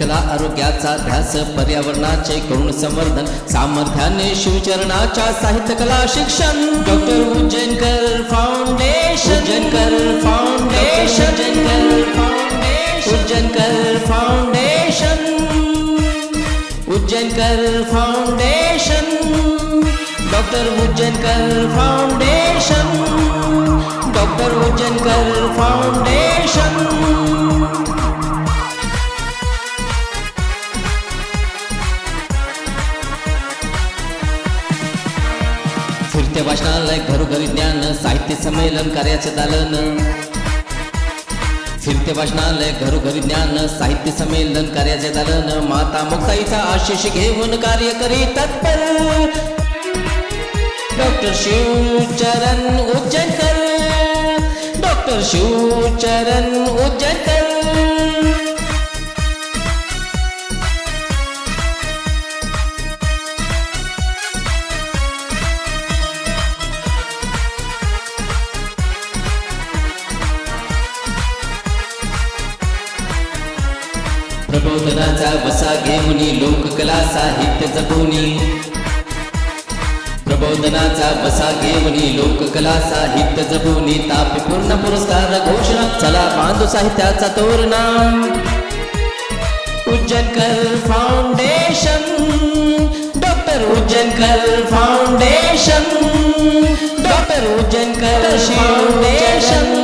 कला आरोग्याचा ध्यास पर्यावरणाचे करुण संवर्धन सामर्थ्याने शिवचरणाच्या साहित्य कला शिक्षण. Doctor Ujjainkar foundation. Ujjainkar foundation. Ujjainkar foundation. Ujjainkar foundation. Doctor Ujjainkar foundation. Doctor Ujjainkar foundation. साहित्य वाचनालय घरोघरी ज्ञान साहित्य संमेलन कार्याचे दालन. फिरते वाचनालय घरोघरी ज्ञान साहित्य संमेलन कार्याचे दालन. माता मुक्ताईचा आशिष घेऊन कार्य करी तत्पर. डॉक्टर शिवचरण उज्जैनकर. डॉक्टर शिवचरण उज्जैनकर. प्रबोधनाचा वसा घेऊन लोककला साहित्य जपूनी प्रबोधनाचा वसा घेऊन लोककला साहित्य जपूनी तापपूर्ण पुरस्कार घोषणा. चला बांधू साहित्याचा Torna. Ujjankar foundation. Doctor Ujjankar foundation. Doctor Ujjankar foundation.